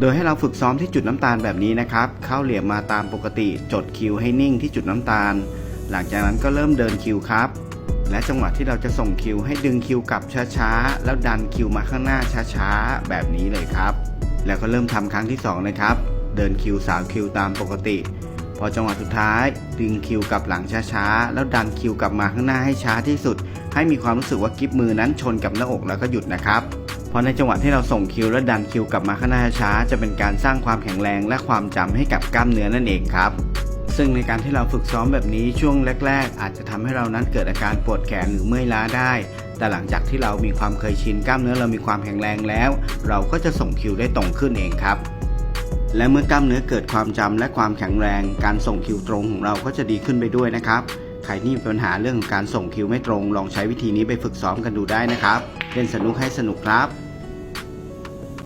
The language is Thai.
โดยให้เราฝึกซ้อมที่จุดน้ำตาลแบบนี้นะครับ เข้าเหลี่ยมมาตามปกติ จดคิวให้นิ่งที่จุดน้ำตาล หลังจากนั้นก็เริ่มเดินคิวครับ และจังหวะที่เราจะส่งคิวให้ดึงคิวกลับช้าๆ แล้วดันคิวมาข้างหน้าช้าๆ แบบนี้เลยครับ แล้วก็เริ่มทำครั้งที่สองนะครับ เดินคิวสาวคิวตามปกติ พอจังหวะสุดท้าย ดึงคิวกลับหลังช้าๆ แล้วดันคิวกลับมาข้างหน้าให้ช้าที่สุด ให้มีความรู้สึกว่ากิฟมือนั้นชนกับหน้าอกแล้วก็หยุดนะครับ ราะในจังหวะที่เราส่งคิวและดันคิวกลับมาข้างหน้าช้า จะเป็นการสร้างความแข็งแรงและความจำให้กับกล้ามเนื้อนั่นเองครับซึ่งในการที่เราฝึกซ้อมแบบนี้ช่วงแรก ๆ อาจจะทำให้เรานั้นเกิดอาการปวดแขนหรือเมื่อยล้าได้ แต่หลังจากที่เรามีความเคยชินกล้ามเนื้อเรามีความแข็งแรงแล้ว เราก็จะส่งคิวได้ตรงขึ้นเองครับ และเมื่อกล้ามเนื้อเกิดความจำและความแข็งแรง การส่งคิวตรงของเราก็จะดีขึ้นไปด้วยนะครับใครที่มีปัญหาเรื่องของการส่งคิวไม่ตรง ลองใช้วิธีนี้ไปฝึกซ้อมกันดูได้นะครับ เล่นสนุกให้สนุกครับ